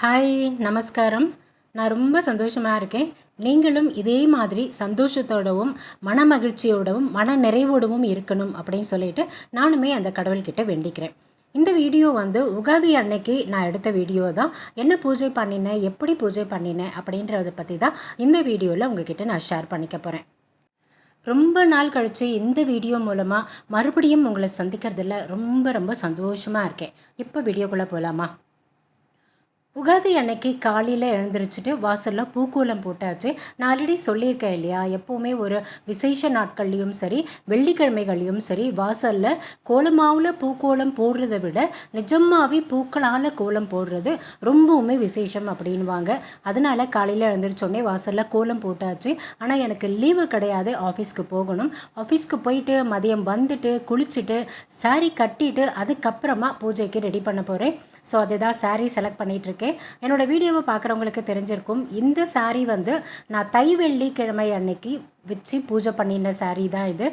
Hi நமஸ்காரம். நான் ரொம்ப சந்தோஷமாக இருக்கேன். நீங்களும் இதே மாதிரி சந்தோஷத்தோடவும் மன மகிழ்ச்சியோடவும் மன நிறைவோடவும் இருக்கணும் அப்படின்னு சொல்லிட்டு நானுமே அந்த கடவுள்கிட்ட வேண்டிக்கிறேன். இந்த வீடியோ வந்து உகாதி அன்னைக்கு நான் எடுத்த வீடியோ தான். என்ன பூஜை பண்ணினேன் எப்படி பூஜை பண்ணினேன் அப்படின்றத பற்றி தான் இந்த வீடியோவில் உங்ககிட்ட நான் ஷேர் பண்ணிக்க போகிறேன் ரொம்ப நாள் கழித்து இந்த வீடியோ மூலமாக மறுபடியும் உங்களை சந்திக்கிறதுல ரொம்ப ரொம்ப சந்தோஷமாக இருக்கேன். இப்போ வீடியோக்குள்ளே போகலாமா உகாதி அன்னைக்கு காலையில் எழுந்திரிச்சிட்டு வாசலில் பூக்கோலம் போட்டாச்சு. நான் ஆல்ரெடி சொல்லியிருக்கேன் இல்லையா? எப்போவுமே ஒரு விசேஷ நாட்கள்லேயும் சரி வெள்ளிக்கிழமைகள்லையும் சரி வாசலில் கோலமாவில் பூக்கோலம் போடுறதை விட நிஜமாகவே பூக்களால் கோலம் போடுறது ரொம்பவுமே விசேஷம் அப்படின்வாங்க அதனால் காலையில் எழுந்திரிச்சோடனே வாசலில் கோலம் போட்டாச்சு. ஆனால் எனக்கு லீவு கிடையாது ஆஃபீஸ்க்கு போகணும். ஆஃபீஸ்க்கு போயிட்டு மதியம் வந்துட்டு குளிச்சுட்டு சாரி கட்டிட்டு அதுக்கப்புறமா பூஜைக்கு ரெடி பண்ண போகிறேன் ஸோ அதுதான் சாரீ செலக்ட் பண்ணிகிட்ருக்கேன் என்னோடய வீடியோவை பார்க்குறவங்களுக்கு தெரிஞ்சிருக்கும். இந்த சாரீ வந்து நான் தை வெள்ளிக்கிழமை அன்னைக்கு வச்சு பூஜை பண்ணின சாரீ தான் இது.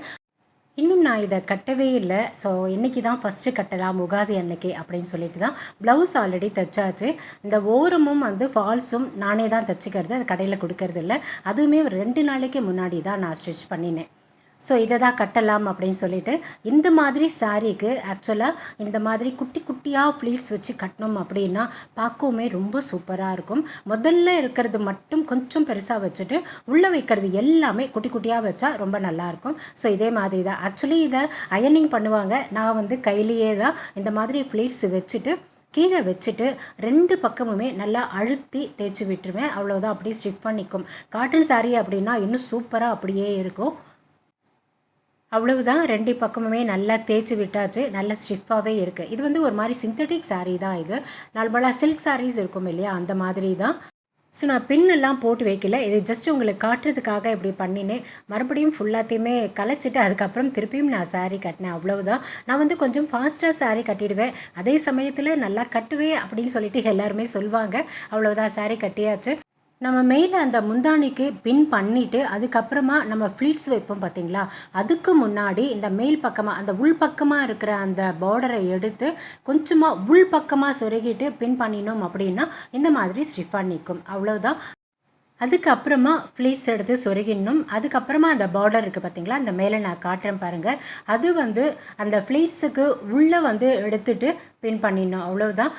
இன்னும் நான் இதை கட்டவே இல்லை. ஸோ இன்றைக்கி தான் ஃபஸ்ட்டு கட்டலாம் உகாதி அன்னைக்கு அப்படின்னு சொல்லிட்டு தான் ப்ளவுஸ் ஆல்ரெடி தைச்சாச்சு. இந்த ஓரமும் வந்து ஃபால்ஸும் நானே தான் தைச்சிக்கிறது அது கடையில் கொடுக்கறது இல்லை அதுவுமே ஒரு ரெண்டு நாளைக்கு முன்னாடி தான் நான் ஸ்டிச் பண்ணினேன். ஸோ இதை தான் கட்டலாம் அப்படின்னு சொல்லிட்டு இந்த மாதிரி சாரீக்கு ஆக்சுவலாக இந்த மாதிரி குட்டி குட்டியாக ஃப்ளீட்ஸ் வச்சு கட்டணும் அப்படின்னா பார்க்கவுமே ரொம்ப சூப்பராக இருக்கும். முதல்ல இருக்கிறது மட்டும் கொஞ்சம் பெருசாக வச்சுட்டு உள்ளே வைக்கிறது எல்லாமே குட்டி குட்டியாக வச்சா ரொம்ப நல்லாயிருக்கும் ஸோ இதே மாதிரி தான். ஆக்சுவலி இதை அயனிங் பண்ணுவாங்க. நான் வந்து கையிலேயே தான் இந்த மாதிரி ஃப்ளீட்ஸ் வச்சுட்டு கீழே வச்சுட்டு ரெண்டு பக்கமுமே நல்லா அழுத்தி தேய்ச்சி விட்டுருவேன். அவ்வளோதான் அப்படியே ஸ்டிஃப் பண்ணிக்கும் காட்டன் சாரீ அப்படின்னா இன்னும் சூப்பராக அப்படியே இருக்கும். அவ்வளவுதான் ரெண்டு பக்கமுமே நல்லா தேய்ச்சி விட்டாச்சு. நல்ல ஸ்டிஃபாகவே இருக்குது இது வந்து ஒரு மாதிரி சிந்தட்டிக் சாரீ தான் இது. நார்மலாக சில்க் சாரீஸ் இருக்கும் இல்லையா? அந்த மாதிரி தான். ஸோ நான் பின்னெல்லாம் போட்டு வைக்கல. இது ஜஸ்ட் உங்களுக்கு காட்டுறதுக்காக இப்படி பண்ணினேன். மறுபடியும் ஃபுல்லாத்தையுமே கலைச்சிட்டு அதுக்கப்புறம் திருப்பியும் நான் சாரீ கட்டினேன். அவ்வளவுதான். நான் வந்து கொஞ்சம் ஃபாஸ்ட்டாக சாரீ கட்டிடுவேன். அதே சமயத்தில் நல்லா கட்டுவேன் அப்படின்னு சொல்லிட்டு எல்லாருமே சொல்லுவாங்க அவ்வளோதான் சாரீ கட்டியாச்சு. நம்ம மேலே அந்த முந்தானிக்கு பின் பண்ணிவிட்டு அதுக்கப்புறமா நம்ம ஃப்ளீட்ஸ் வைப்போம் பார்த்தீங்களா அதுக்கு முன்னாடி இந்த மேல் பக்கமாக அந்த உள் பக்கமாக இருக்கிற அந்த பார்டரை எடுத்து கொஞ்சமாக உள் பக்கமாக சொருகிட்டு பின் பண்ணினோம் அப்படின்னா இந்த மாதிரி ஸ்டிஃபாக நிற்கும். அவ்வளோதான் அதுக்கப்புறமா ஃப்ளீட்ஸ் எடுத்து சொருகிடணும். அதுக்கப்புறமா அந்த பார்டர் இருக்குது பார்த்தீங்களா அந்த மேலே நான் காட்டுறேன் பாருங்கள் அது வந்து அந்த ஃப்ளீட்ஸுக்கு உள்ளே வந்து எடுத்துட்டு பின் பண்ணிடணும். அவ்வளோதான்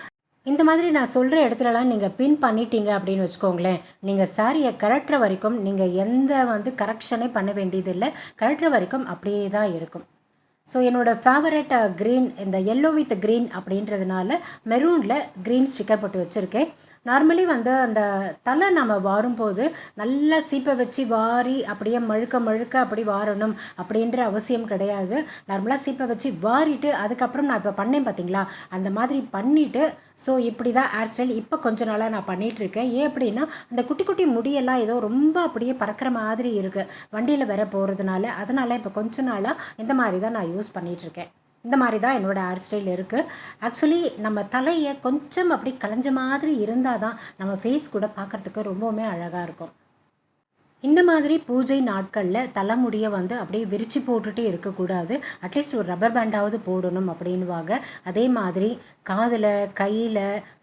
இந்த மாதிரி நான் சொல்கிற இடத்துலலாம் நீங்கள் பின் பண்ணிட்டீங்க அப்படின்னு வச்சுக்கோங்களேன். நீங்கள் சாரியை கரெக்டுற வரைக்கும் நீங்கள் எந்த வந்து கரெக்ஷனே பண்ண வேண்டியதில்லை. கரெக்டுற வரைக்கும் அப்படியே தான் இருக்கும். ஸோ என்னோடய ஃபேவரட் க்ரீன் இந்த எல்லோ வித் க்ரீன் அப்படின்றதுனால மெரூனில் க்ரீன் ஸ்டிக்கர் போட்டு வச்சுருக்கேன். நார்மலி வந்து அந்த தலை நம்ம வாரும்போது நல்லா சீப்பை வச்சு வாரி அப்படியே மழுக்க மழுக்க அப்படி வாரணும் அப்படின்ற அவசியம் கிடையாது. நார்மலாக சீப்பை வச்சு வாரிட்டு அதுக்கப்புறம் நான் இப்போ பண்ணேன் பார்த்தீங்களா? அந்த மாதிரி பண்ணிவிட்டு ஸோ இப்படி தான் ஹேர் ஸ்டைல் இப்போ கொஞ்ச நாளாக நான் பண்ணிகிட்ருக்கேன் ஏன் அப்படின்னா அந்த குட்டி குட்டி முடியெல்லாம் ஏதோ ரொம்ப அப்படியே பறக்கிற மாதிரி இருக்குது வண்டியில் வர போகிறதுனால அதனால் இப்போ கொஞ்ச நாளாக இந்த மாதிரி தான் நான் யூஸ் பண்ணிகிட்ருக்கேன் இந்த மாதிரி தான் என்னோடய ஹேர் ஸ்டைல் இருக்குது ஆக்சுவலி நம்ம தலையை கொஞ்சம் அப்படி கலைஞ்ச மாதிரி இருந்தால் தான் நம்ம ஃபேஸ் கூட பார்க்குறதுக்கு ரொம்பவுமே அழகாக இருக்கும். இந்த மாதிரி பூஜை நாட்களில் தலைமுடியை வந்து அப்படியே விரித்து போட்டுகிட்டே இருக்கக்கூடாது அட்லீஸ்ட் ஒரு ரப்பர் பேண்டாவது போடணும் அப்படின்வாங்க அதே மாதிரி காதில் கையில்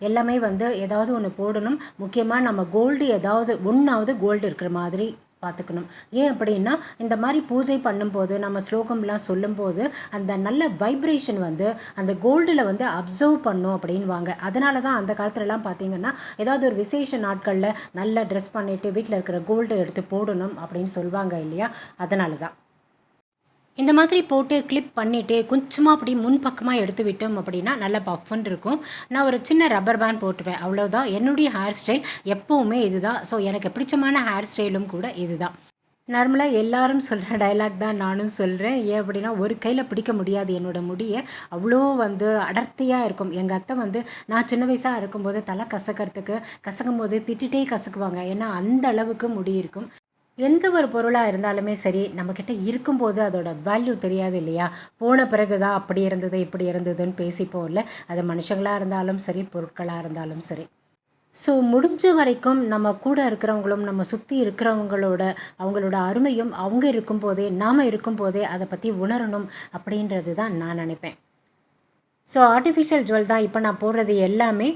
எல்லாமே வந்து ஏதாவது ஒன்று போடணும். முக்கியமாக நம்ம கோல்டு ஏதாவது ஒன்றாவது கோல்டு இருக்கிற மாதிரி பார்த்துக்கணும். ஏன் அப்படின்னா இந்த மாதிரி பூஜை பண்ணும்போது நம்ம ஸ்லோகம்லாம் சொல்லும்போது அந்த நல்ல வைப்ரேஷன் வந்து அந்த கோல்டில் வந்து அப்சர்வ் பண்ணும் அப்படின்வாங்க அதனால தான் அந்த காலத்துலலாம் பார்த்தீங்கன்னா ஏதாவது ஒரு விசேஷ நாட்களில் நல்லா ட்ரெஸ் பண்ணிவிட்டு வீட்டில் இருக்கிற கோல்டு எடுத்து போடணும் அப்படின்னு சொல்லுவாங்க இல்லையா? அதனால தான் இந்த மாதிரி போட்டு கிளிப் பண்ணிவிட்டு கொஞ்சமாக அப்படி முன்பக்கமாக எடுத்து விட்டோம் அப்படின்னா நல்லா பஃப்னு இருக்கும். நான் ஒரு சின்ன ரப்பர் பேண்ட் போட்டுவேன். அவ்வளோதான் என்னுடைய ஹேர் ஸ்டைல் எப்போவுமே இதுதான். ஸோ எனக்கு பிடிச்சமான ஹேர் ஸ்டைலும் கூட இதுதான். நார்மலாக எல்லாரும் சொல்கிற டைலாக் தான் நானும் சொல்கிறேன் ஏன் அப்படின்னா ஒரு கையில் பிடிக்க முடியாது என்னோடய முடியை. அவ்வளோ வந்து அடர்த்தியாக இருக்கும். எங்கள் அத்தை வந்து நான் சின்ன வயசாக இருக்கும்போது தலை கசக்கிறதுக்கு கசக்கும் போது திட்டிகிட்டே கசக்குவாங்க. ஏன்னா அந்த அளவுக்கு முடி இருக்கும். எந்த ஒரு பொருளாக இருந்தாலுமே சரி நம்மக்கிட்ட இருக்கும்போது அதோட வேல்யூ தெரியாது இல்லையா? போன பிறகு தான் அப்படி இருந்தது இப்படி இருந்ததுன்னு பேசிப்போம் இல்லை அது மனுஷங்களாக இருந்தாலும் சரி பொருட்களாக இருந்தாலும் சரி. ஸோ முடிஞ்ச வரைக்கும் நம்ம கூட இருக்கிறவங்களும் நம்ம சுற்றி இருக்கிறவங்களோட அவங்களோட அருமையும் அவங்க இருக்கும்போதே நாம் இருக்கும்போதே அதை பற்றி உணரணும் அப்படின்றது தான் நான் நினைப்பேன். ஸோ ஆர்டிஃபிஷியல் ஜுவல் தான் இப்போ நான் போடுறது எல்லாமே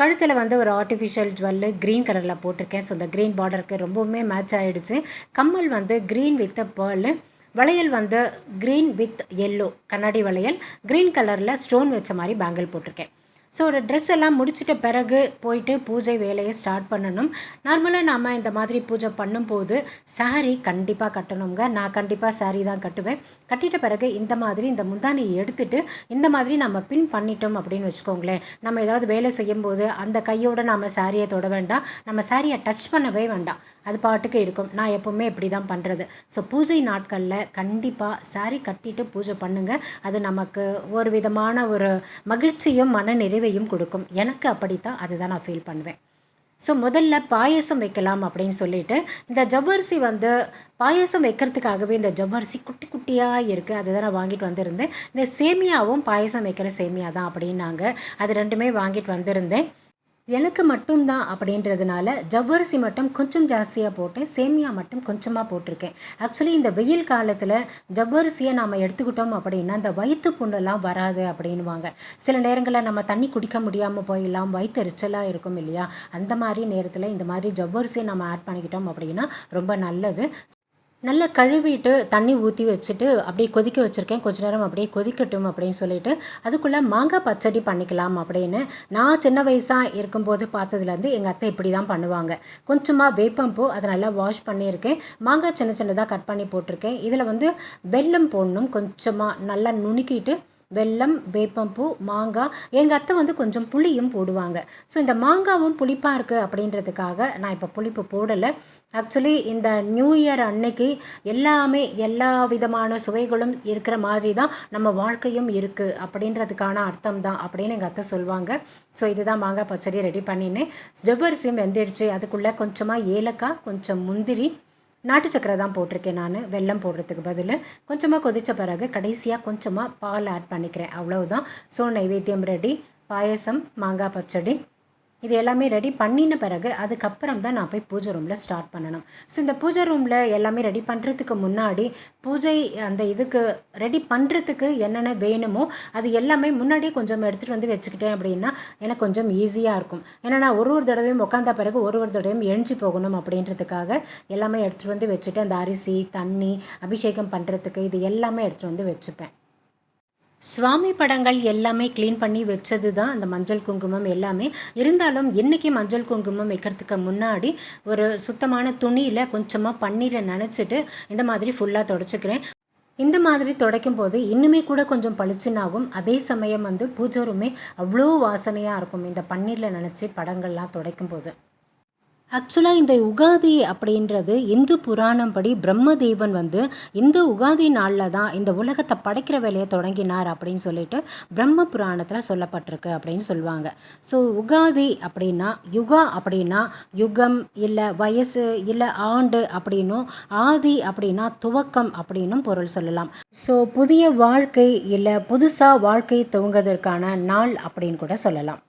கழுத்தில் வந்து ஒரு ஆர்டிஃபிஷியல் ஜுவல்லு க்ரீன் கலரில் போட்டிருக்கேன். ஸோ இந்த க்ரீன் பார்டருக்கு ரொம்பவுமே மேட்ச் ஆகிடுச்சு கம்மல் வந்து க்ரீன் வித் பேர்லு வளையல் வந்து க்ரீன் வித் எல்லோ கண்ணாடி வளையல் க்ரீன் கலரில் ஸ்டோன் வச்ச மாதிரி பேங்கிள் போட்டிருக்கேன். ஸோ ஒரு ட்ரெஸ் எல்லாம் முடிச்சிட்ட பிறகு போயிட்டு பூஜை வேலையை ஸ்டார்ட் பண்ணணும். நார்மலாக நாம் இந்த மாதிரி பூஜை பண்ணும்போது saree கண்டிப்பாக கட்டணுங்க. நான் கண்டிப்பாக saree தான் கட்டுவேன். கட்டிட்ட பிறகு இந்த மாதிரி இந்த முந்தானியை எடுத்துட்டு இந்த மாதிரி நம்ம பின் பண்ணிட்டோம் அப்படின்னு வச்சுக்கோங்களேன். நம்ம ஏதாவது வேலை செய்யும்போது அந்த கையோட நம்ம சாரியை தொட வேண்டாம். நம்ம சாரியை டச் பண்ணவே வேண்டாம். அது பாட்டுக்கு இருக்கும். நான் எப்போவுமே இப்படி தான் பண்ணுறது ஸோ பூஜை நாட்களில் கண்டிப்பாக சாரீ கட்டிட்டு பூஜை பண்ணுங்கள் அது நமக்கு ஒரு விதமான ஒரு மகிழ்ச்சியும் மன நிறைவையும் கொடுக்கும். எனக்கு அப்படித்தான் அதுதான் நான் ஃபீல் பண்ணுவேன். ஸோ முதல்ல பாயசம் வைக்கலாம் அப்படின்னு சொல்லிட்டு இந்த ஜவ்வரிசி வந்து பாயசம் வைக்கிறதுக்காகவே இந்த ஜவ்வரிசி குட்டி குட்டியாக இருக்குது அதுதான் நான் வாங்கிட்டு வந்திருந்தேன். இந்த சேமியாவும் பாயசம் வைக்கிற சேமியா தான் அப்படின்னாங்க. அது ரெண்டுமே வாங்கிட்டு வந்திருந்தேன். எனக்கு மட்டும்தான் அப்படின்றதுனால ஜவ்வரிசி மட்டும் கொஞ்சம் ஜாஸ்தியாக போட்டேன். சேமியா மட்டும் கொஞ்சமாக போட்டிருக்கேன். ஆக்சுவலி இந்த வெயில் காலத்தில் ஜவ்வரிசியை நாம் எடுத்துக்கிட்டோம் அப்படின்னா அந்த வயிற்று புண்ணெல்லாம் வராது அப்படின்வாங்க சில நேரங்களில் நம்ம தண்ணி குடிக்க முடியாமல் போயிடலாம் வயிற்று எரிச்சலாக இருக்கும் இல்லையா? அந்த மாதிரி நேரத்தில் இந்த மாதிரி ஜவ்வரிசியை நம்ம ஆட் பண்ணிக்கிட்டோம் அப்படின்னா ரொம்ப நல்லது. நல்லா கழுவிட்டு தண்ணி ஊற்றி வச்சுட்டு அப்படியே கொதிக்க வச்சுருக்கேன். கொஞ்ச நேரம் அப்படியே கொதிக்கட்டும் அப்படின்னு சொல்லிட்டு அதுக்குள்ளே மாங்காய் பச்சடி பண்ணிக்கலாம் அப்படின்னு நான் சின்ன வயசாக இருக்கும்போது பார்த்ததுலேருந்து எங்கள் அத்தை இப்படி தான் பண்ணுவாங்க கொஞ்சமாக வேப்பம்பூ அதை நல்லா வாஷ் பண்ணியிருக்கேன். மாங்காய் சின்ன சின்னதாக கட் பண்ணி போட்டிருக்கேன். இதில் வந்து வெல்லம் போடணும். கொஞ்சமாக நல்லா நுணுக்கிட்டு வெல்லம் வேப்பம்பூ மாங்காய் எங்கள் அத்தை வந்து கொஞ்சம் புளியும் போடுவாங்க. ஸோ இந்த மாங்காவும் புளிப்பாக இருக்குது அப்படின்றதுக்காக நான் இப்போ புளிப்பு போடலை. ஆக்சுவலி இந்த நியூ இயர் அன்னைக்கு எல்லாமே எல்லா விதமான சுவைகளும் இருக்கிற மாதிரி தான் நம்ம வாழ்க்கையும் இருக்குது அப்படின்றதுக்கான அர்த்தம் தான் அப்படின்னு எங்கள் அத்தை சொல்லுவாங்க ஸோ இதுதான் மாங்காய் பச்சடி ரெடி பண்ணினேன். ஜவ்வரிசியும் வெந்துடுச்சு. அதுக்குள்ளே கொஞ்சமாக ஏலக்காய் கொஞ்சம் முந்திரி நாட்டு சக்கரை தான் போட்டிருக்கேன் நான். வெல்லம் போடுறதுக்கு பதில். கொஞ்சமாக கொதித்த பிறகு கடைசியாக கொஞ்சமாக பால் ஆட் பண்ணிக்கிறேன். அவ்வளவுதான். ஸோ நைவேத்தியம் ரெடி பாயசம் மாங்காய் பச்சடி இது எல்லாமே ரெடி பண்ணின பிறகு அதுக்கப்புறம் தான் நான் போய் பூஜை ரூமில் ஸ்டார்ட் பண்ணணும். ஸோ இந்த பூஜை ரூமில் எல்லாமே ரெடி பண்ணுறதுக்கு முன்னாடி பூஜை அந்த இதுக்கு ரெடி பண்ணுறதுக்கு என்னென்ன வேணுமோ அது எல்லாமே முன்னாடியே கொஞ்சம் எடுத்துகிட்டு வந்து வச்சுக்கிட்டேன் அப்படின்னா எனக்கு கொஞ்சம் ஈஸியாக இருக்கும். ஏன்னா நான் ஒரு ஒரு தடவையும் உட்காந்த பிறகு ஒரு ஒரு தடவையும் எழுஞ்சி போகணும் அப்படின்றதுக்காக எல்லாமே எடுத்துகிட்டு வந்து வச்சுட்டு அந்த அரிசி தண்ணி அபிஷேகம் பண்ணுறதுக்கு இது எல்லாமே எடுத்துகிட்டு வந்து வச்சுப்பேன். சுவாமி படங்கள் எல்லாமே க்ளீன் பண்ணி வச்சது தான் அந்த மஞ்சள் குங்குமம் எல்லாமே. இருந்தாலும் இன்றைக்கி மஞ்சள் குங்குமம் வைக்கிறதுக்கு முன்னாடி ஒரு சுத்தமான துணியில் கொஞ்சமாக பன்னீரை நனைச்சிட்டு இந்த மாதிரி ஃபுல்லாக தொடச்சிக்கிறேன். இந்த மாதிரி துடைக்கும் போது இன்னுமே கூட கொஞ்சம் பளிச்சுனாகும் அதே சமயம் வந்து பூஜை ரூமே அவ்வளோ வாசனையாக இருக்கும் இந்த பன்னீரில் நினச்சி படங்கள்லாம் துடைக்கும் போது. ஆக்சுவலாக இந்த உகாதி அப்படின்றது இந்து புராணம் படி பிரம்மதேவன் வந்து இந்த உகாதி நாளில் தான் இந்த உலகத்தை படைக்கிற வேலையை தொடங்கினார் அப்படின்னு சொல்லிட்டு பிரம்ம புராணத்தில் சொல்லப்பட்டிருக்கு அப்படின்னு சொல்லுவாங்க. ஸோ உகாதி அப்படின்னா யுகா அப்படின்னா யுகம் இல்லை வயசு இல்லை ஆண்டு அப்படின்னும் ஆதி அப்படின்னா துவக்கம் அப்படின்னும் பொருள் சொல்லலாம். ஸோ புதிய வாழ்க்கை இல்லை புதுசாக வாழ்க்கை துவங்குவதற்கான நாள் அப்படின்னு கூட சொல்லலாம்.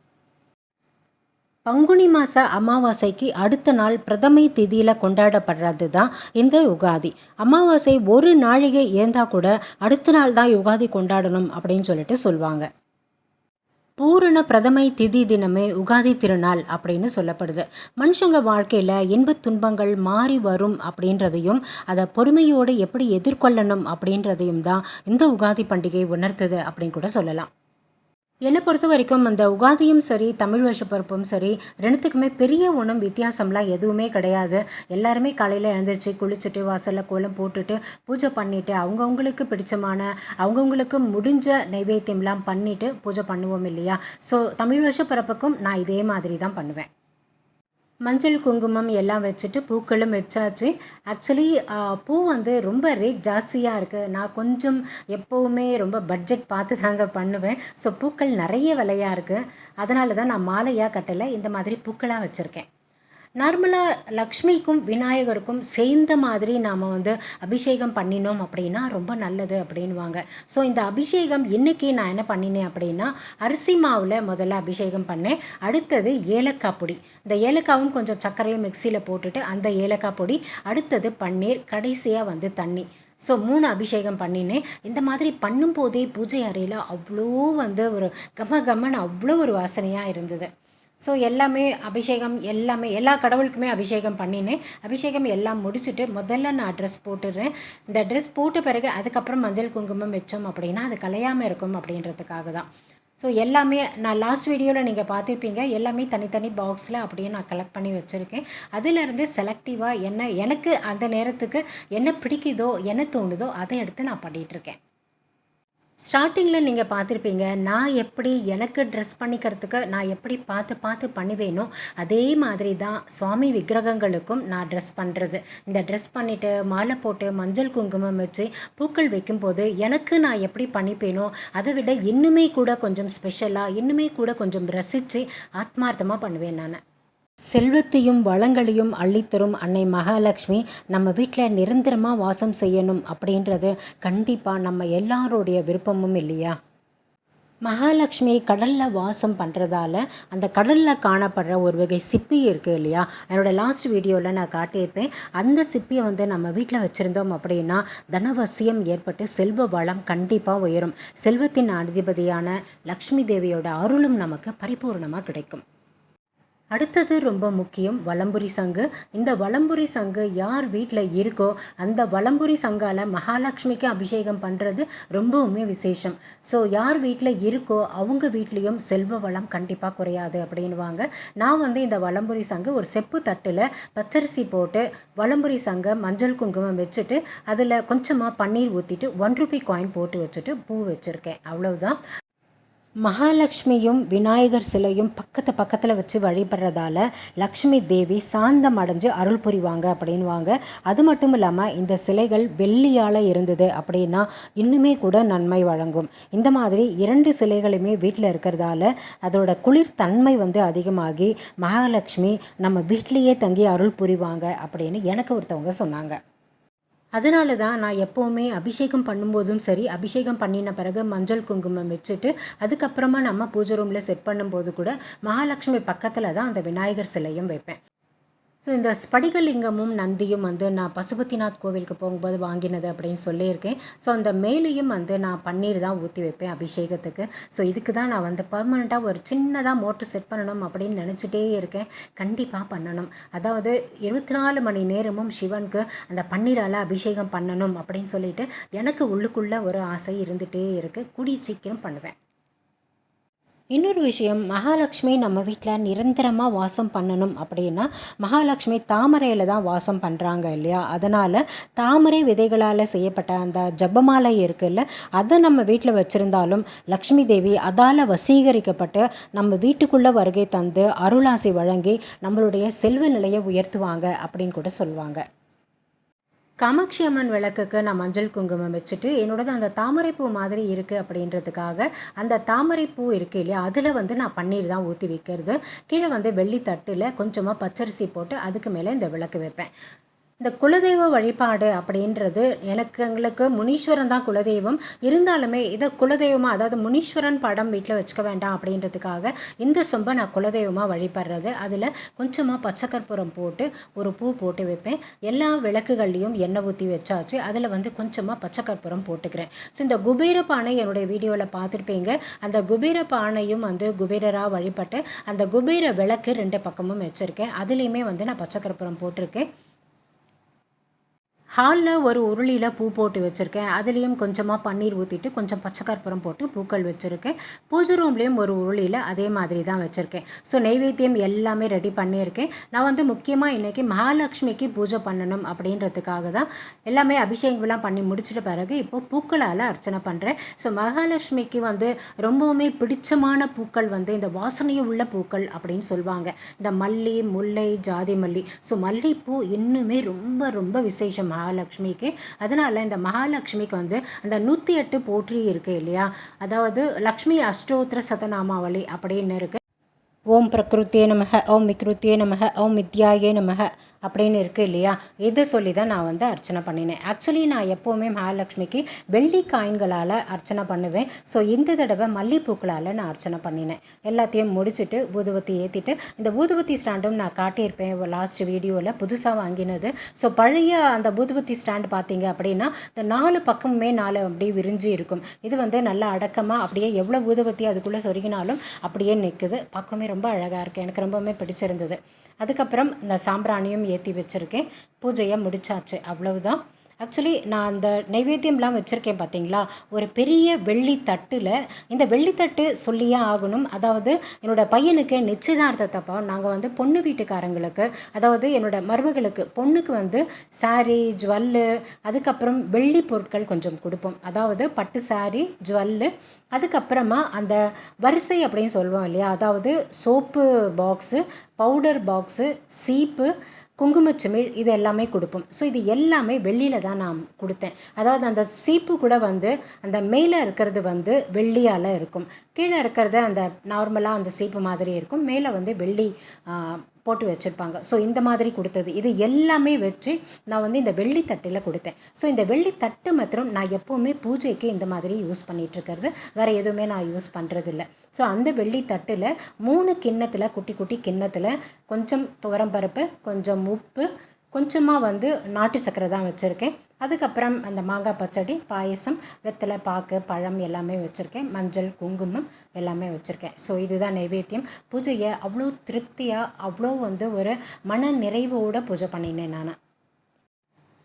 பங்குனி மாத அமாவாசைக்கு அடுத்த நாள் பிரதமை திதியில் கொண்டாடப்படுறது தான் இந்த யுகாதி. அமாவாசை ஒரு நாழிகை ஏந்தால் கூட அடுத்த நாள் தான் யுகாதி கொண்டாடணும் அப்படின்னு சொல்லிட்டு சொல்லுவாங்க பூரண பிரதமை திதி தினமே உகாதி திருநாள் அப்படின்னு சொல்லப்படுது. மனுஷங்க வாழ்க்கையில் இன்பத் துன்பங்கள் மாறி வரும் அப்படின்றதையும் அதை பொறுமையோடு எப்படி எதிர்கொள்ளணும் அப்படின்றதையும் தான் இந்த உகாதி பண்டிகை உணர்த்துது அப்படின்னு கூட சொல்லலாம். என்னை பொறுத்த வரைக்கும் அந்த உகாதியும் சரி தமிழ் வருஷப்பருப்பும் சரி ரெண்டுத்துக்குமே பெரிய ஒன்றும் வித்தியாசம்லாம் எதுவுமே கிடையாது. எல்லாருமே காலையில் எழுந்திரிச்சு குளிச்சுட்டு வாசலில் கோலம் போட்டுட்டு பூஜை பண்ணிவிட்டு அவங்கவுங்களுக்கு பிடிச்சமான அவங்கவுங்களுக்கு முடிஞ்ச நைவேத்தியம்லாம் பண்ணிவிட்டு பூஜை பண்ணுவோம் இல்லையா? ஸோ தமிழ் வருஷப்பரப்புக்கும் நான் இதே மாதிரி தான் பண்ணுவேன். மஞ்சள் குங்குமம் எல்லாம் வச்சுட்டு பூக்களும் வச்சாச்சு. ஆக்சுவலி பூ வந்து ரொம்ப ரேட் ஜாஸ்தியாக இருக்குது நான் கொஞ்சம் எப்போவுமே ரொம்ப பட்ஜெட் பார்த்து தாங்க பண்ணுவேன். ஸோ பூக்கள் நிறைய விலையாக இருக்குது அதனால தான் நான் மாலையாக கட்டலை. இந்த மாதிரி பூக்களாக வச்சுருக்கேன். நார்மலாக லக்ஷ்மிக்கும் விநாயகருக்கும் சேர்ந்த மாதிரி நாம் வந்து அபிஷேகம் பண்ணினோம் அப்படின்னா ரொம்ப நல்லது அப்படின்வாங்க ஸோ இந்த அபிஷேகம் இன்றைக்கி நான் என்ன பண்ணினேன் அப்படின்னா அரிசி மாவில் முதல்ல அபிஷேகம் பண்ணேன். அடுத்தது ஏலக்காய் பொடி. இந்த ஏலக்காவும் கொஞ்சம் சர்க்கரையும் மிக்சியில் போட்டுட்டு அந்த ஏலக்காய் பொடி அடுத்தது பன்னீர் கடைசியாக வந்து தண்ணி. ஸோ மூணு அபிஷேகம் பண்ணினேன். இந்த மாதிரி பண்ணும்போதே பூஜை அறையில் அவ்வளோ வந்து ஒரு கம கமன்னு அவ்வளோ ஒரு வாசனையாக இருந்தது. ஸோ எல்லாமே அபிஷேகம் எல்லாமே எல்லா கடவுளுக்குமே அபிஷேகம் பண்ணினேன் அபிஷேகம் எல்லாம் முடிச்சுட்டு முதல்ல நான் ட்ரெஸ் போட்டுடுறேன். இந்த ட்ரெஸ் போட்ட பிறகு அதுக்கப்புறம் மஞ்சள் குங்குமம் வச்சோம் அப்படின்னா அது கலையாமல் இருக்கும் அப்படின்றதுக்காக தான். ஸோ எல்லாமே நான் லாஸ்ட் வீடியோவில் நீங்கள் பார்த்துருப்பீங்க. எல்லாமே தனித்தனி பாக்ஸில் அப்படியே நான் கலெக்ட் பண்ணி வச்சுருக்கேன். அதிலிருந்து செலக்டிவாக என்ன எனக்கு அந்த நேரத்துக்கு என்ன பிடிக்குதோ என்ன தோணுதோ அதை எடுத்து நான் பண்ணிகிட்ருக்கேன் ஸ்டார்டிங்கில் நீங்கள் பார்த்துருப்பீங்க நான் எப்படி எனக்கு ட்ரெஸ் பண்ணிக்கிறதுக்கு நான் எப்படி பார்த்து பார்த்து பண்ணுவேனோ அதே மாதிரி தான் சுவாமி விக்கிரகங்களுக்கும் நான் ட்ரெஸ் பண்ணுறது இந்த ட்ரெஸ் பண்ணிவிட்டு மாலை போட்டு மஞ்சள் குங்குமம் வச்சு பூக்கள் வைக்கும்போது எனக்கு நான் எப்படி பண்ணிப்பேனோ அதை விட இன்னுமே கூட கொஞ்சம் ஸ்பெஷலாக இன்னுமே கூட கொஞ்சம் ரசித்து ஆத்மார்த்தமாக பண்ணுவேன் நான். செல்வத்தையும் வளங்களையும் அள்ளித்தரும் அன்னை மகாலட்சுமி நம்ம வீட்டில் நிரந்தரமாக வாசம் செய்யணும் அப்படின்றது கண்டிப்பாக நம்ம எல்லாருடைய விருப்பமும் இல்லையா? மகாலட்சுமி கடலில் வாசம் பண்ணுறதால அந்த கடலில் காணப்படுற ஒரு வகை சிப்பி இருக்குது இல்லையா? என்னோடய லாஸ்ட் வீடியோவில் நான் காட்டியிருப்பேன். அந்த சிப்பியை வந்து நம்ம வீட்டில் வச்சுருந்தோம் அப்படின்னா தனவசியம் ஏற்பட்டு செல்வ வளம் கண்டிப்பாக உயரும். செல்வத்தின் அதிபதியான லக்ஷ்மி தேவியோட அருளும் நமக்கு பரிபூர்ணமாக கிடைக்கும். அடுத்தது ரொம்ப முக்கியம் வலம்புரி சங்கு. இந்த வலம்புரி சங்கு யார் வீட்டில் இருக்கோ அந்த வலம்புரி சங்கால் மகாலட்சுமிக்கு அபிஷேகம் பண்ணுறது ரொம்பவுமே விசேஷம். ஸோ யார் வீட்டில் இருக்கோ அவங்க வீட்லேயும் செல்வ வளம் கண்டிப்பாக குறையாது அப்படின்வாங்க நான் வந்து இந்த வலம்புரி சங்கு ஒரு செப்பு தட்டில் பச்சரிசி போட்டு வலம்புரி சங்கை மஞ்சள் குங்குமம் வச்சுட்டு அதில் கொஞ்சமாக பன்னீர் ஊற்றிட்டு ஒன் ருபி காயின் போட்டு வச்சுட்டு பூ வச்சுருக்கேன். அவ்வளவுதான். மகாலட்சுமியும் விநாயகர் சிலையும் பக்கத்து பக்கத்தில் வச்சு வழிபடுறதால லக்ஷ்மி தேவி சாந்தம் அடைஞ்சு அருள் புரிவாங்க அப்படின்வாங்க அது மட்டும் இல்லாமல் இந்த சிலைகள் வெள்ளியால் இருந்தது அப்படின்னா இன்னுமே கூட நன்மை வழங்கும். இந்த மாதிரி இரண்டு சிலைகளுமே வீட்டில் இருக்கிறதால அதோட குளிர் தன்மை வந்து அதிகமாகி மகாலட்சுமி நம்ம வீட்டிலையே தங்கி அருள் புரிவாங்க அப்படின்னு எனக்கு ஒருத்தவங்க சொன்னாங்க. அதனால தான் நான் எப்போவுமே அபிஷேகம் பண்ணும்போதும் சரி அபிஷேகம் பண்ணின பிறகு மஞ்சள் குங்குமம் வச்சுட்டு அதுக்கப்புறமா நம்ம பூஜை ரூமில் செட் பண்ணும்போது கூட மகாலட்சுமி பக்கத்தில் தான் அந்த விநாயகர் சிலையும் வைப்பேன். ஸோ இந்த ஸ்படிகலிங்கமும் நந்தியும் வந்து நான் பசுபத்திநாத் கோவிலுக்கு போகும்போது வாங்கினது அப்படின்னு சொல்லியிருக்கேன். ஸோ அந்த மேலேயும் வந்து நான் பன்னீர் தான் ஊற்றி வைப்பேன் அபிஷேகத்துக்கு. ஸோ இதுக்கு தான் நான் வந்து பர்மனெண்ட்டாக ஒரு சின்னதாக மோட்ரு செட் பண்ணணும் அப்படின்னு நினச்சிட்டே இருக்கேன். கண்டிப்பாக பண்ணணும். அதாவது இருபத்தி நாலு மணி நேரமும் சிவனுக்கு அந்த பன்னீரால் அபிஷேகம் பண்ணணும் அப்படின்னு சொல்லிட்டு எனக்கு உள்ளுக்குள்ளே ஒரு ஆசை இருந்துகிட்டே இருக்குது கூடிய சீக்கிரம் பண்ணுவேன். இன்னொரு விஷயம் மகாலட்சுமி நம்ம வீட்டில் நிரந்தரமாக வாசம் பண்ணணும் அப்படின்னா மகாலட்சுமி தாமரையில் தான் வாசம் பண்ணுறாங்க இல்லையா? அதனால் தாமரை விதைகளால் செய்யப்பட்ட அந்த ஜப்பமாலை இருக்குல்ல அதை நம்ம வீட்டில் வச்சுருந்தாலும் லக்ஷ்மி தேவி அதால் வசீகரிக்கப்பட்டு நம்ம வீட்டுக்குள்ளே வருகை தந்து அருளாசி வழங்கி நம்மளுடைய செல்வ நிலையை உயர்த்துவாங்க அப்படின்னு கூட சொல்லுவாங்க. காமாட்சி அம்மன் விளக்குக்கு நான் மஞ்சள் குங்குமம் வச்சுட்டு என்னோடது அந்த தாமரைப்பூ மாதிரி இருக்குது அப்படின்றதுக்காக அந்த தாமரைப்பூ இருக்குது இல்லையா அதில் வந்து நான் பன்னீர் தான் ஊற்றி வைக்கிறது. கீழே வந்து வெள்ளி தட்டில் கொஞ்சமாக பச்சரிசி போட்டு அதுக்கு மேலே இந்த விளக்கு வைப்பேன். இந்த குலதெய்வ வழிபாடு அப்படின்றது எனக்கு எங்களுக்கு முனீஸ்வரன் தான் குலதெய்வம். இருந்தாலுமே இதை குலதெய்வமாக அதாவது முனீஸ்வரன் படம் வீட்டில் வச்சுக்க வேண்டாம் அப்படின்றதுக்காக இந்த சொம்பை நான் குலதெய்வமாக வழிபடுறது. அதில் கொஞ்சமாக பச்சைக்கற்பூரம் போட்டு ஒரு பூ போட்டு வைப்பேன். எல்லா விளக்குகள்லையும் எண்ணெய் ஊற்றி வச்சாச்சு. அதில் வந்து கொஞ்சமாக பச்சைக்கற்பூரம் போட்டுக்கிறேன். ஸோ இந்த குபேர பானை என்னுடைய வீடியோவில் பார்த்துருப்பீங்க. அந்த குபேர பானையும் வந்து குபேரராக வழிபட்டு அந்த குபேர விளக்கு ரெண்டு பக்கமும் வச்சுருக்கேன். அதுலேயுமே வந்து நான் பச்சைக்கற்பூரம் போட்டிருக்கேன். ஹாலில் ஒரு உருளியில் பூ போட்டு வச்சுருக்கேன். அதுலேயும் கொஞ்சமாக பன்னீர் ஊற்றிட்டு கொஞ்சம் பச்சைக்கற்பூரம் போட்டு பூக்கள் வச்சுருக்கேன். பூஜை ரூம்லேயும் ஒரு உருளியில் அதே மாதிரி தான் வச்சுருக்கேன். ஸோ நெய்வேத்தியம் எல்லாமே ரெடி பண்ணியிருக்கேன். நான் வந்து முக்கியமாக இன்றைக்கி மகாலட்சுமிக்கு பூஜை பண்ணணும் அப்படின்றதுக்காக தான் எல்லாமே அபிஷேகம்லாம் பண்ணி முடிச்சிட்ட பிறகு இப்போது பூக்களால் அர்ச்சனை பண்ணுறேன் ஸோ மகாலட்சுமிக்கு வந்து ரொம்பவுமே பிடிச்சமான பூக்கள் வந்து இந்த வாசனையும் உள்ள பூக்கள் அப்படின்னு சொல்லுவாங்க. இந்த மல்லி முல்லை ஜாதி மல்லி. ஸோ மல்லிப்பூ இன்னுமே ரொம்ப ரொம்ப விசேஷமாக மகாலட்சுமிக்கு. அதனால் இந்த மகாலட்சுமிக்கு வந்து அந்த நூற்றி எட்டு போற்றி இருக்குது இல்லையா? அதாவது லக்ஷ்மி அஷ்டோத்திர சதநாமாவளி அப்படின்னு இருக்குது ஓம் பிரகிருத்தியே நமக ஓம் விக்ருத்தியே நமக ஓம் வித்யாயே நமக அப்படின்னு இருக்குது இல்லையா? இது சொல்லி தான் நான் வந்து அர்ச்சனை பண்ணினேன். ஆக்சுவலி நான் எப்போவுமே மகாலட்சுமிக்கு வெள்ளி காயின்களால் அர்ச்சனை பண்ணுவேன். ஸோ இந்த தடவை மல்லிப்பூக்களால் நான் அர்ச்சனை பண்ணினேன். எல்லாத்தையும் முடிச்சுட்டு ஊதுவத்தி ஏற்றிட்டு இந்த ஊதுவத்தி ஸ்டாண்டும் நான் காட்டியிருப்பேன். லாஸ்ட் வீடியோவில் புதுசாக வாங்கினது. ஸோ பழைய அந்த ஊதுவத்தி ஸ்டாண்டு பார்த்தீங்க அப்படின்னா இந்த நாலு பக்கமுமே நாலு அப்படியே விரிஞ்சு இருக்கும். இது வந்து நல்லா அடக்கமாக அப்படியே எவ்வளோ ஊதுவத்தி அதுக்குள்ளே சொருகினாலும் அப்படியே நிற்குது பக்கமே ரொம்ப அழகாக இருக்குது எனக்கு ரொம்பவுமே பிடிச்சிருந்தது. அதுக்கப்புறம் இந்த சாம்பிராணியும் ஏற்றி வச்சுருக்கேன். பூஜையை முடிச்சாச்சு. அவ்வளவுதான். ஆக்சுவலி நான் அந்த நைவேத்தியம்லாம் வச்சுருக்கேன் பார்த்தீங்களா ஒரு பெரிய வெள்ளி தட்டில் இந்த வெள்ளித்தட்டு சொல்லியே ஆகணும். அதாவது என்னோடய பையனுக்கு நிச்சயதார்த்தத்தப்போ நாங்கள் வந்து பொண்ணு வீட்டுக்காரங்களுக்கு அதாவது என்னோட மருமகளுக்கு பொண்ணுக்கு வந்து சாரி ஜுவல்லு அதுக்கப்புறம் வெள்ளி பொருட்கள் கொஞ்சம் கொடுப்போம். அதாவது பட்டு சாரி ஜுவல்லு அதுக்கப்புறமா அந்த வரிசை அப்படின்னு சொல்லுவோம் இல்லையா? அதாவது சோப்பு பாக்ஸு பவுடர் பாக்ஸு சீப்பு குங்குமச்சமிழ் இது எல்லாமே கொடுப்போம். ஸோ இது எல்லாமே வெள்ளியில் தான் நான் கொடுத்தேன். அதாவது அந்த சீப்பு கூட வந்து அந்த மேலே இருக்கிறது வந்து வெள்ளியால் இருக்கும். கீழே இருக்கிறது அந்த நார்மலாக அந்த சீப்பு மாதிரி இருக்கும். மேலே வந்து வெள்ளி போட்டு வச்சுருப்பாங்க. ஸோ இந்த மாதிரி கொடுத்தது. இது எல்லாமே வச்சு நான் வந்து இந்த வெள்ளித்தட்டில் கொடுத்தேன். ஸோ இந்த வெள்ளித்தட்டு மாத்திரம் நான் எப்போவுமே பூஜைக்கு இந்த மாதிரி யூஸ் பண்ணிகிட்ருக்கிறது வேறு எதுவுமே நான் யூஸ் பண்ணுறதில்ல ஸோ அந்த வெள்ளித்தட்டில் மூணு கிண்ணத்தில் குட்டி குட்டி கிண்ணத்தில் கொஞ்சம் துவரம்பருப்பு கொஞ்சம் உப்பு கொஞ்சமாக வந்து நாட்டு சக்கரை தான் வச்சுருக்கேன். அதுக்கப்புறம் அந்த மாங்காய் பச்சடி பாயசம் வெத்தலை பாக்கு பழம் எல்லாமே வச்சுருக்கேன். மஞ்சள் குங்குமம் எல்லாமே வச்சுருக்கேன். ஸோ இதுதான் நைவேத்தியம். பூஜையை அவ்வளோ திருப்தியாக அவ்வளோ வந்து ஒரு மன நிறைவோடு பூஜை பண்ணினேன் நான்.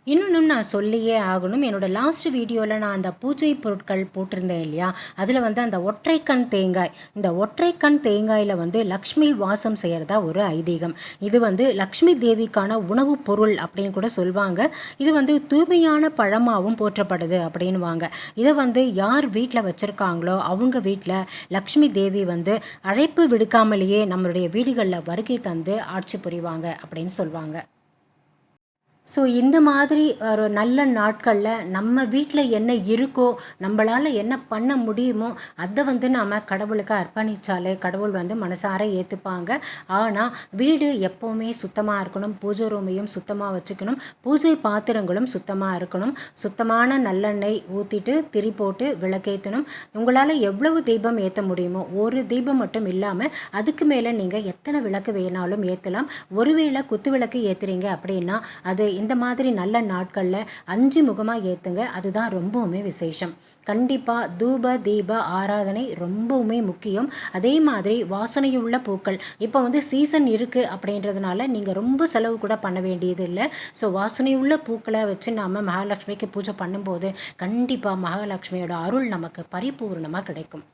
இன்னொன்றும் நான் சொல்லியே ஆகணும். என்னோடய லாஸ்ட் வீடியோவில் நான் அந்த பூஜை பொருட்கள் போட்டிருந்தேன் இல்லையா? அதில் வந்து அந்த ஒற்றைக்கண் தேங்காய் இந்த ஒற்றைக்கண் தேங்காயில் வந்து லக்ஷ்மி வாசம் செய்கிறதா ஒரு ஐதீகம். இது வந்து லக்ஷ்மி தேவிக்கான உணவுப் பொருள் அப்படின்னு கூட சொல்லுவாங்க இது வந்து தூய்மையான பழமாகவும் போற்றப்படுது அப்படின்வாங்க இதை வந்து யார் வீட்டில் வச்சுருக்காங்களோ அவங்க வீட்டில் லக்ஷ்மி தேவி வந்து அழைப்பு விடுக்காமலேயே நம்மளுடைய வீடுகளில் வருகை தந்து ஆட்சி புரிவாங்க அப்படின்னு சொல்லுவாங்க ஸோ இந்த மாதிரி ஒரு நல்ல நாட்களில் நம்ம வீட்டில் என்ன இருக்கோ நம்மளால் என்ன பண்ண முடியுமோ அதை வந்து நாம் கடவுளுக்கு அர்ப்பணித்தாலே கடவுள் வந்து மனசார ஏற்றுப்பாங்க ஆனால் வீடு எப்போவுமே சுத்தமாக இருக்கணும் பூஜை ரூமையும் சுத்தமாக வச்சுக்கணும் பூஜை பாத்திரங்களும் சுத்தமாக இருக்கணும். சுத்தமான நல்லெண்ணெய் ஊற்றிட்டு திரி போட்டு விளக்கேற்றணும் உங்களால் எவ்வளவு தீபம் ஏற்ற முடியுமோ ஒரு தீபம் மட்டும் இல்லாமல் அதுக்கு மேலே நீங்கள் எத்தனை விளக்கு வேணாலும் ஏற்றலாம் ஒருவேளை குத்து விளக்கு ஏற்றுறீங்க அப்படின்னா அது இந்த மாதிரி நல்ல நாட்களில் அஞ்சு முகமாக ஏற்றுங்க அதுதான் ரொம்பவுமே விசேஷம். கண்டிப்பாக தூப தீப ஆராதனை ரொம்பவுமே முக்கியம். அதே மாதிரி வாசனையுள்ள பூக்கள். இப்போ வந்து சீசன் இருக்குது அப்படின்றதுனால நீங்கள் ரொம்ப செலவு கூட பண்ண வேண்டியது இல்லை ஸோ வாசனையுள்ள பூக்களை வச்சு நாம் மகாலட்சுமிக்கு பூஜை பண்ணும்போது கண்டிப்பாக மகாலட்சுமியோட அருள் நமக்கு பரிபூர்ணமாக கிடைக்கும்.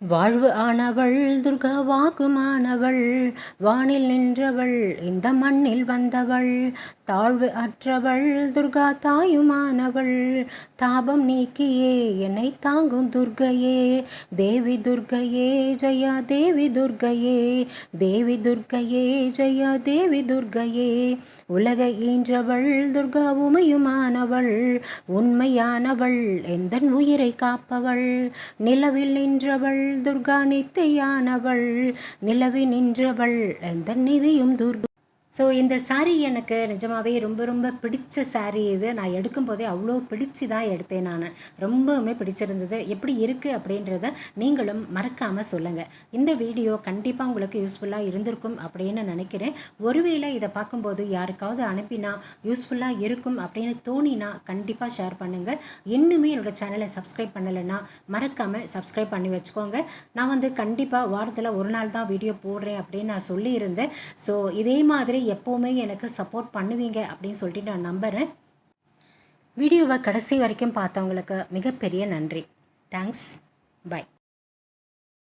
வாழ்வு ஆனவள் துர்கா வாக்குமானவள் வானில் நின்றவள் இந்த மண்ணில் வந்தவள் தாழ்வு அற்றவள் துர்கா தாயுமானவள். தாபம் நீக்கியே என்னை தாங்கும் துர்கையே தேவி துர்கையே ஜெயா தேவி துர்கையே தேவி துர்கையே ஜெயா தேவி துர்கையே. உலக ஈன்றவள் துர்கா உமையுமானவள் உண்மையானவள் எந்தன் உயிரை காப்பவள்? நிலவில் நின்றவள் துர்கா நித்தையானவள் நிலவி நின்றவள் எந்த நிதியும் துர்கா ஸோ இந்த சாரீ எனக்கு நிஜமாகவே ரொம்ப ரொம்ப பிடிச்ச சாரீ இது. நான் எடுக்கும் போதே அவ்வளோ பிடிச்சி தான் எடுத்தேன் நான். ரொம்பவுமே பிடிச்சிருந்தது. எப்படி இருக்குது அப்படின்றத நீங்களும் மறக்காமல் சொல்லுங்கள் இந்த வீடியோ கண்டிப்பாக உங்களுக்கு யூஸ்ஃபுல்லாக இருந்திருக்கும் அப்படின்னு நினைக்கிறேன். ஒருவேளை இதை பார்க்கும்போது யாருக்காவது அனுப்பினா யூஸ்ஃபுல்லாக இருக்கும் அப்படின்னு தோணினா கண்டிப்பாக ஷேர் பண்ணுங்கள் இன்னுமே என்னோடய சேனலை சப்ஸ்கிரைப் பண்ணலைன்னா மறக்காமல் சப்ஸ்கிரைப் பண்ணி வச்சுக்கோங்க. நான் வந்து கண்டிப்பாக வாரத்தில் ஒரு நாள் தான் வீடியோ போடுறேன் அப்படின்னு நான் சொல்லியிருந்தேன். ஸோ இதே மாதிரி எப்போவுமே எனக்கு சப்போர்ட் பண்ணுவீங்க அப்படின்னு சொல்லிட்டு நான் நம்புகிறேன் வீடியோவை கடைசி வரைக்கும் பார்த்தவங்களுக்கு மிகப்பெரிய நன்றி. Thanks bye